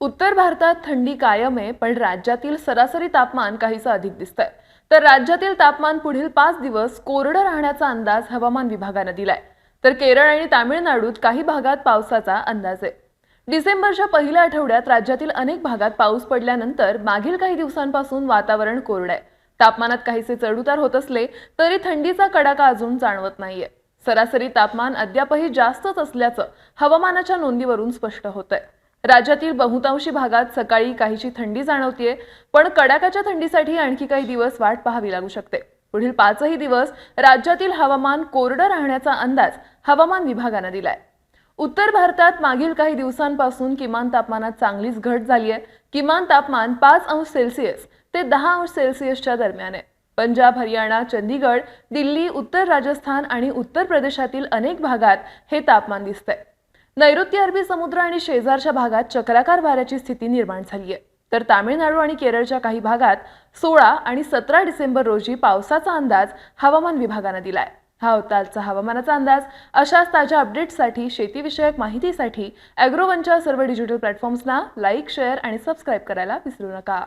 उत्तर भारतात थंडी कायम आहे पण राज्यातील सरासरी तापमान काहीसं अधिक दिसतंय. तर राज्यातील तापमान पुढील पाच दिवस कोरडं राहण्याचा अंदाज हवामान विभागानं दिलाय. तर केरळ आणि तामिळनाडूत काही भागात पावसाचा अंदाज आहे. डिसेंबरच्या पहिल्या आठवड्यात राज्यातील अनेक भागात पाऊस पडल्यानंतर मागील काही दिवसांपासून वातावरण कोरडं आहे. तापमानात काहीसे चढउतार होत असले तरी थंडीचा कडाका अजून जाणवत नाहीये. सरासरी तापमान अद्यापही जास्तच असल्याचं हवामानाच्या नोंदीवरून स्पष्ट होतंय. राज्यातील बहुतांशी भागात सकाळी काहीशी थंडी जाणवतीये पण कडाक्याच्या थंडीसाठी आणखी काही दिवस वाट पाहावी लागू शकते. पुढील पाचही दिवस राज्यातील हवामान कोरडं राहण्याचा अंदाज हवामान विभागानं दिलाय. उत्तर भारतात मागील काही दिवसांपासून किमान तापमानात चांगलीच घट झाली आहे किमान तापमान पाच अंश सेल्सिअस ते दहा अंश सेल्सिअसच्या दरम्यान. आहे पंजाब हरियाणा चंदीगड दिल्ली उत्तर राजस्थान आणि उत्तर प्रदेशातील अनेक भागात हे तापमान दिसतंय. नैऋत्य अरबी समुद्र आणि शेजारच्या भागात चक्राकार वाऱ्याची स्थिती निर्माण झाली आहे तर तामिळनाडू आणि केरळच्या काही भागात सोळा आणि सतरा डिसेंबर रोजी पावसाचा अंदाज हवामान विभागानं दिलाय. हा होता आजचा हवामानाचा अंदाज. अशाच ताज्या अपडेट्ससाठी शेतीविषयक माहितीसाठी अॅग्रोवनच्या सर्व डिजिटल प्लॅटफॉर्म्सना लाईक शेअर आणि सबस्क्राईब करायला विसरू नका.